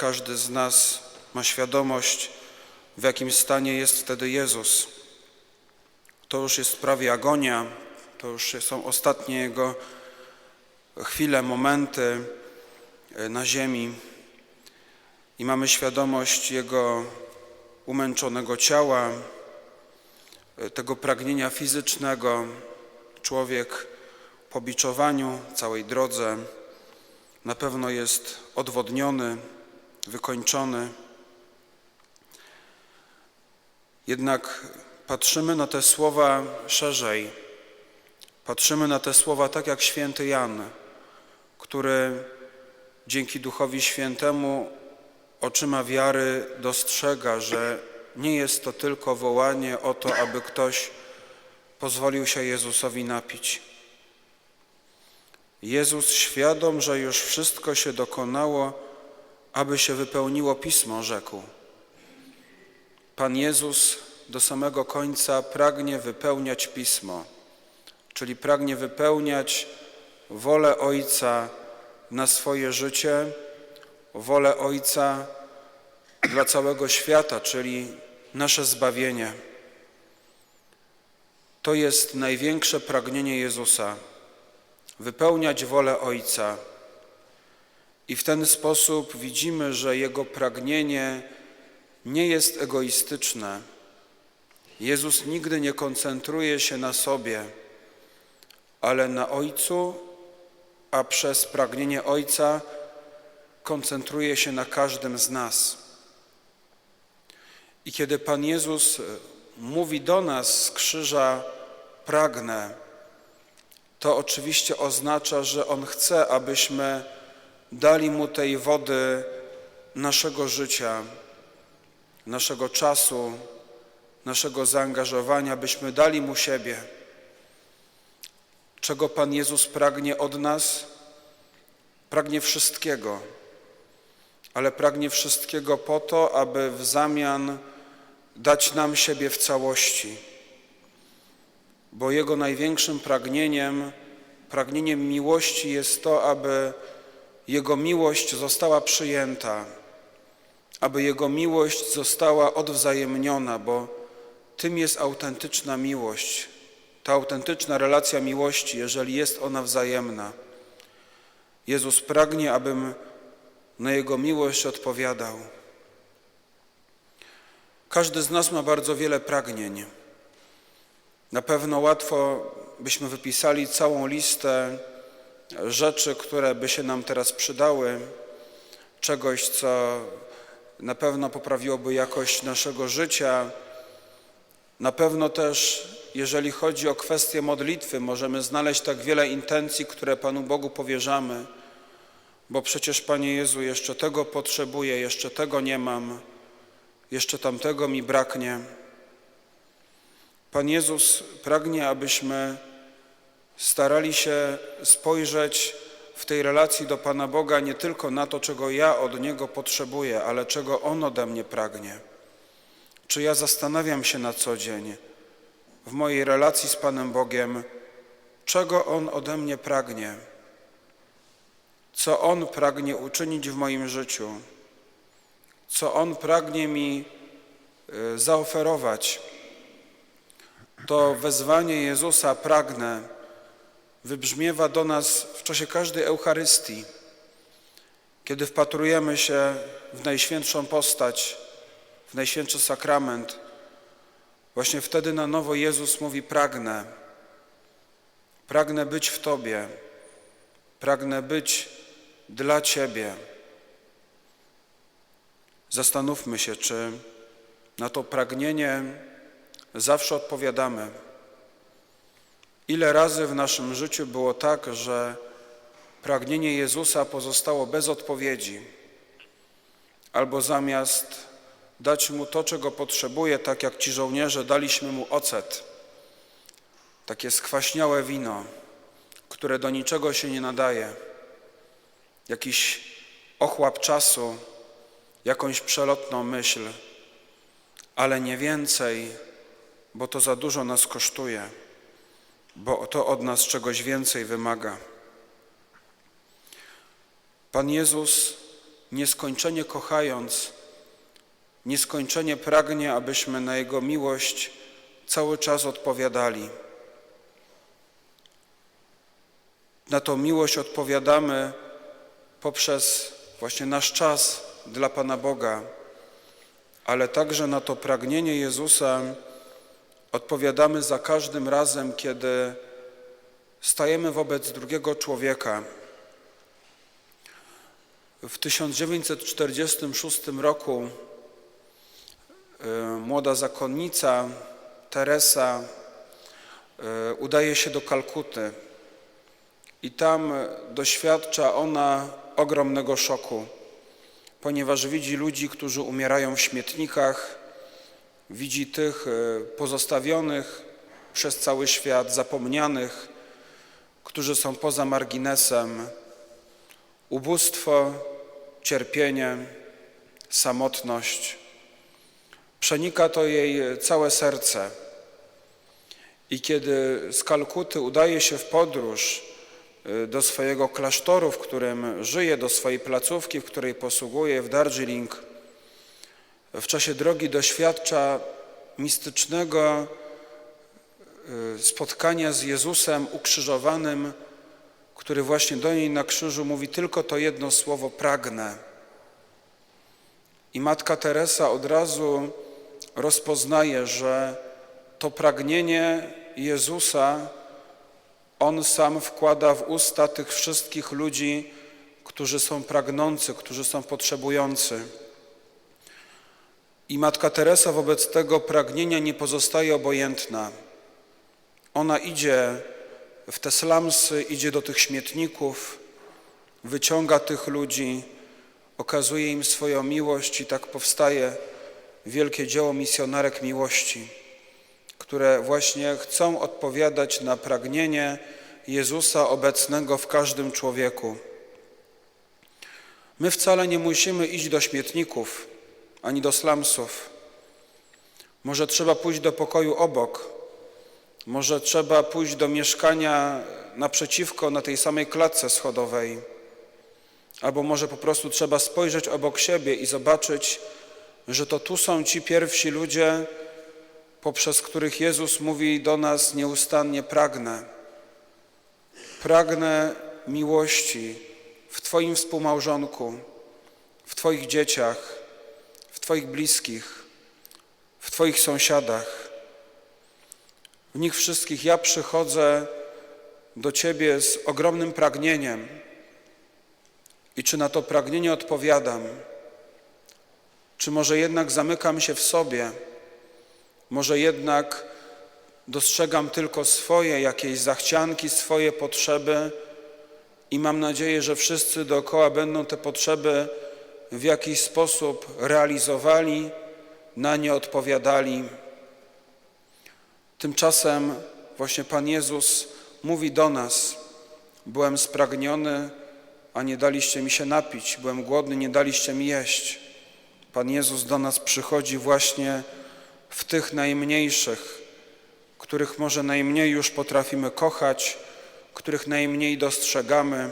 Każdy z nas ma świadomość, w jakim stanie jest wtedy Jezus. To już jest prawie agonia, to już są ostatnie Jego chwile, momenty e, na ziemi i mamy świadomość Jego umęczonego ciała, e, tego pragnienia fizycznego. Człowiek po biczowaniu całej drodze na pewno jest odwodniony, wykończony. Jednak patrzymy na te słowa szerzej. Patrzymy na te słowa tak jak święty Jan, który dzięki Duchowi Świętemu oczyma wiary dostrzega, że nie jest to tylko wołanie o to, aby ktoś pozwolił się Jezusowi napić. Jezus świadom, że już wszystko się dokonało, aby się wypełniło Pismo, rzekł. Pan Jezus do samego końca pragnie wypełniać Pismo, czyli pragnie wypełniać wolę Ojca na swoje życie, wolę Ojca dla całego świata, czyli nasze zbawienie. To jest największe pragnienie Jezusa wypełniać wolę Ojca. I w ten sposób widzimy, że Jego pragnienie nie jest egoistyczne. Jezus nigdy nie koncentruje się na sobie, ale na Ojcu, a przez pragnienie Ojca koncentruje się na każdym z nas. I kiedy Pan Jezus mówi do nas z krzyża pragnę, to oczywiście oznacza, że On chce, abyśmy dali Mu tej wody naszego życia, naszego czasu, naszego zaangażowania, byśmy dali Mu siebie. Czego Pan Jezus pragnie od nas? Pragnie wszystkiego, ale pragnie wszystkiego po to, aby w zamian dać nam siebie w całości. Bo Jego największym pragnieniem, pragnieniem miłości jest to, aby Jego miłość została przyjęta, aby Jego miłość została odwzajemniona, bo tym jest autentyczna miłość, ta autentyczna relacja miłości, jeżeli jest ona wzajemna. Jezus pragnie, abym na Jego miłość odpowiadał. Każdy z nas ma bardzo wiele pragnień. Na pewno łatwo byśmy wypisali całą listę rzeczy, które by się nam teraz przydały, czegoś, co na pewno poprawiłoby jakość naszego życia. Na pewno też, jeżeli chodzi o kwestię modlitwy, możemy znaleźć tak wiele intencji, które Panu Bogu powierzamy, bo przecież, Panie Jezu, jeszcze tego potrzebuję, jeszcze tego nie mam, jeszcze tamtego mi braknie. Pan Jezus pragnie, abyśmy starali się spojrzeć w tej relacji do Pana Boga nie tylko na to, czego ja od Niego potrzebuję, ale czego On ode mnie pragnie. Czy ja zastanawiam się na co dzień w mojej relacji z Panem Bogiem, czego On ode mnie pragnie, co On pragnie uczynić w moim życiu, co On pragnie mi y, zaoferować. To wezwanie Jezusa pragnę wybrzmiewa do nas w czasie każdej Eucharystii, kiedy wpatrujemy się w Najświętszą postać, w Najświętszy Sakrament. Właśnie wtedy na nowo Jezus mówi pragnę. Pragnę być w Tobie. Pragnę być dla Ciebie. Zastanówmy się, czy na to pragnienie zawsze odpowiadamy. Ile razy w naszym życiu było tak, że pragnienie Jezusa pozostało bez odpowiedzi, albo zamiast dać Mu to, czego potrzebuje, tak jak ci żołnierze, daliśmy Mu ocet, takie skwaśniałe wino, które do niczego się nie nadaje, jakiś ochłap czasu, jakąś przelotną myśl, ale nie więcej, bo to za dużo nas kosztuje, bo to od nas czegoś więcej wymaga. Pan Jezus nieskończenie kochając, nieskończenie pragnie, abyśmy na Jego miłość cały czas odpowiadali. Na tą miłość odpowiadamy poprzez właśnie nasz czas dla Pana Boga, ale także na to pragnienie Jezusa odpowiadamy za każdym razem, kiedy stajemy wobec drugiego człowieka. W 1946 roku y, młoda zakonnica Teresa y, udaje się do Kalkuty i tam doświadcza ona ogromnego szoku, ponieważ widzi ludzi, którzy umierają w śmietnikach, widzi tych y, pozostawionych przez cały świat, zapomnianych, którzy są poza marginesem, ubóstwo, cierpienie, samotność. Przenika to jej całe serce. I kiedy z Kalkuty udaje się w podróż y, do swojego klasztoru, w którym żyje, do swojej placówki, w której posługuje w Darjeeling, w czasie drogi doświadcza mistycznego y, spotkania z Jezusem ukrzyżowanym, który właśnie do niej na krzyżu mówi tylko to jedno słowo pragnę. I matka Teresa od razu rozpoznaje, że to pragnienie Jezusa On sam wkłada w usta tych wszystkich ludzi, którzy są pragnący, którzy są potrzebujący. I matka Teresa wobec tego pragnienia nie pozostaje obojętna. Ona idzie w te slamsy, idzie do tych śmietników, wyciąga tych ludzi, okazuje im swoją miłość i tak powstaje wielkie dzieło misjonarek miłości, które właśnie chcą odpowiadać na pragnienie Jezusa obecnego w każdym człowieku. My wcale nie musimy iść do śmietników ani do slamsów. Może trzeba pójść do pokoju obok, może trzeba pójść do mieszkania naprzeciwko, na tej samej klatce schodowej, albo może po prostu trzeba spojrzeć obok siebie i zobaczyć, że to tu są ci pierwsi ludzie, poprzez których Jezus mówi do nas nieustannie pragnę. Pragnę miłości w Twoim współmałżonku, w Twoich dzieciach, Twoich bliskich, w Twoich sąsiadach. W nich wszystkich ja przychodzę do Ciebie z ogromnym pragnieniem. I czy na to pragnienie odpowiadam? Czy może jednak zamykam się w sobie? Może jednak dostrzegam tylko swoje jakieś zachcianki, swoje potrzeby i mam nadzieję, że wszyscy dookoła będą te potrzeby w jakiś sposób realizowali, na nie odpowiadali. Tymczasem właśnie Pan Jezus mówi do nas: Byłem spragniony, a nie daliście mi się napić, byłem głodny, nie daliście mi jeść. Pan Jezus do nas przychodzi właśnie w tych najmniejszych, których może najmniej już potrafimy kochać, których najmniej dostrzegamy,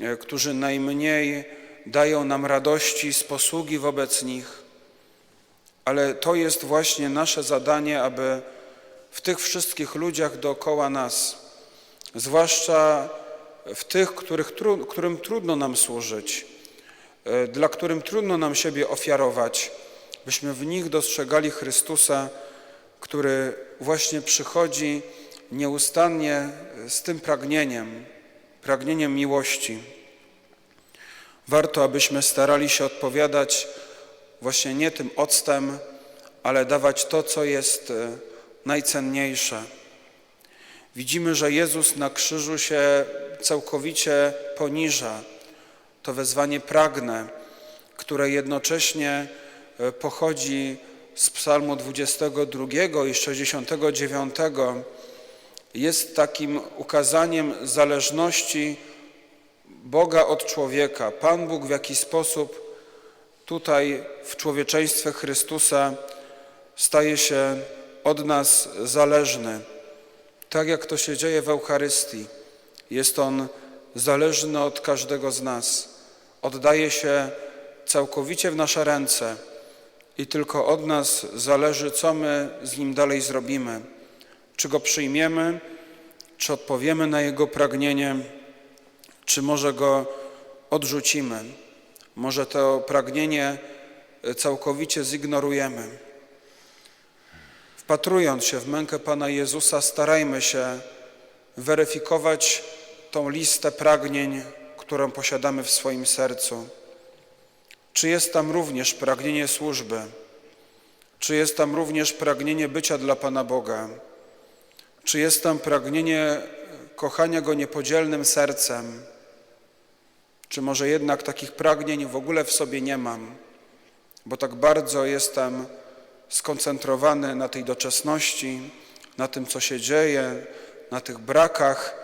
e, którzy najmniej dają nam radości z posługi wobec nich. Ale to jest właśnie nasze zadanie, aby w tych wszystkich ludziach dookoła nas, zwłaszcza w tych, których, którym trudno nam służyć, e, dla którym trudno nam siebie ofiarować, byśmy w nich dostrzegali Chrystusa, który właśnie przychodzi nieustannie z tym pragnieniem, pragnieniem miłości. Warto, abyśmy starali się odpowiadać właśnie nie tym octem, ale dawać to, co jest e, najcenniejsze. Widzimy, że Jezus na krzyżu się całkowicie poniża. To wezwanie pragnę, które jednocześnie e, pochodzi z Psalmu 22 i 69, jest takim ukazaniem zależności Boga od człowieka. Pan Bóg w jakiś sposób tutaj w człowieczeństwie Chrystusa staje się od nas zależny. Tak jak to się dzieje w Eucharystii. Jest On zależny od każdego z nas. oddaje się całkowicie w nasze ręce i tylko od nas zależy, co my z Nim dalej zrobimy. Czy Go przyjmiemy, czy odpowiemy na Jego pragnienie, czy może Go odrzucimy. Może to pragnienie całkowicie zignorujemy. Wpatrując się w mękę Pana Jezusa, starajmy się weryfikować tą listę pragnień, którą posiadamy w swoim sercu. Czy jest tam również pragnienie służby? Czy jest tam również pragnienie bycia dla Pana Boga? Czy jest tam pragnienie kochania Go niepodzielnym sercem? Czy może jednak takich pragnień w ogóle w sobie nie mam, bo tak bardzo jestem skoncentrowany na tej doczesności, na tym, co się dzieje, na tych brakach,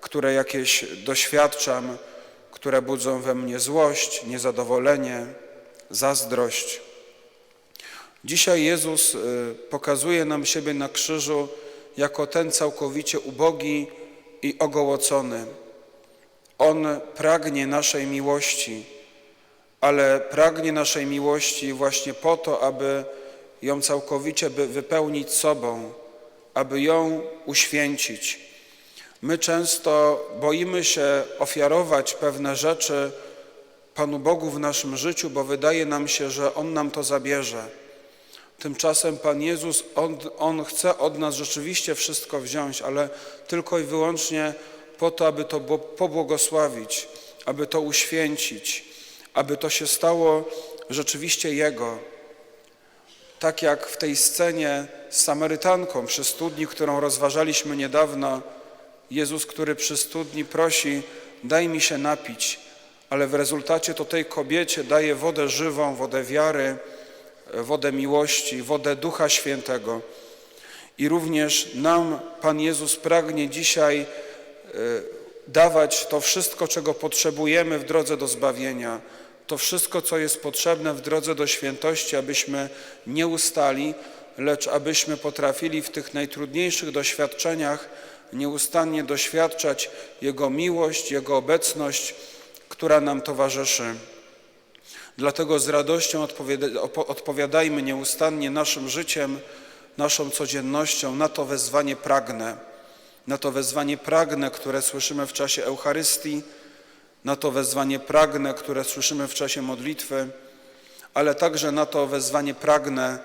które jakieś doświadczam, które budzą we mnie złość, niezadowolenie, zazdrość. Dzisiaj Jezus y, pokazuje nam siebie na krzyżu jako ten całkowicie ubogi i ogołocony. On pragnie naszej miłości, ale pragnie naszej miłości właśnie po to, aby ją całkowicie by wypełnić sobą, aby ją uświęcić. My często boimy się ofiarować pewne rzeczy Panu Bogu w naszym życiu, bo wydaje nam się, że On nam to zabierze. Tymczasem Pan Jezus, On, On chce od nas rzeczywiście wszystko wziąć, ale tylko i wyłącznie po to, aby to pobłogosławić, aby to uświęcić, aby to się stało rzeczywiście Jego. Tak jak w tej scenie z Samarytanką przy studni, którą rozważaliśmy niedawno, Jezus, który przy studni prosi, daj mi się napić, ale w rezultacie to tej kobiecie daje wodę żywą, wodę wiary, wodę miłości, wodę Ducha Świętego. I również nam Pan Jezus pragnie dzisiaj dawać to wszystko, czego potrzebujemy w drodze do zbawienia, to wszystko, co jest potrzebne w drodze do świętości, abyśmy nie ustali, lecz abyśmy potrafili w tych najtrudniejszych doświadczeniach nieustannie doświadczać Jego miłość, Jego obecność, która nam towarzyszy. Dlatego z radością odpowiadajmy nieustannie naszym życiem, naszą codziennością na to wezwanie pragnę, na to wezwanie pragnę, które słyszymy w czasie Eucharystii, na to wezwanie pragnę, które słyszymy w czasie modlitwy, ale także na to wezwanie pragnę,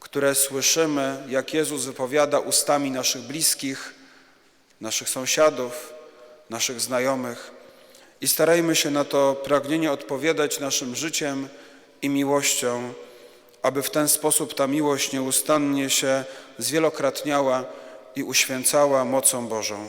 które słyszymy, jak Jezus wypowiada ustami naszych bliskich, naszych sąsiadów, naszych znajomych. I starajmy się na to pragnienie odpowiadać naszym życiem i miłością, aby w ten sposób ta miłość nieustannie się zwielokrotniała i uświęcała mocą Bożą.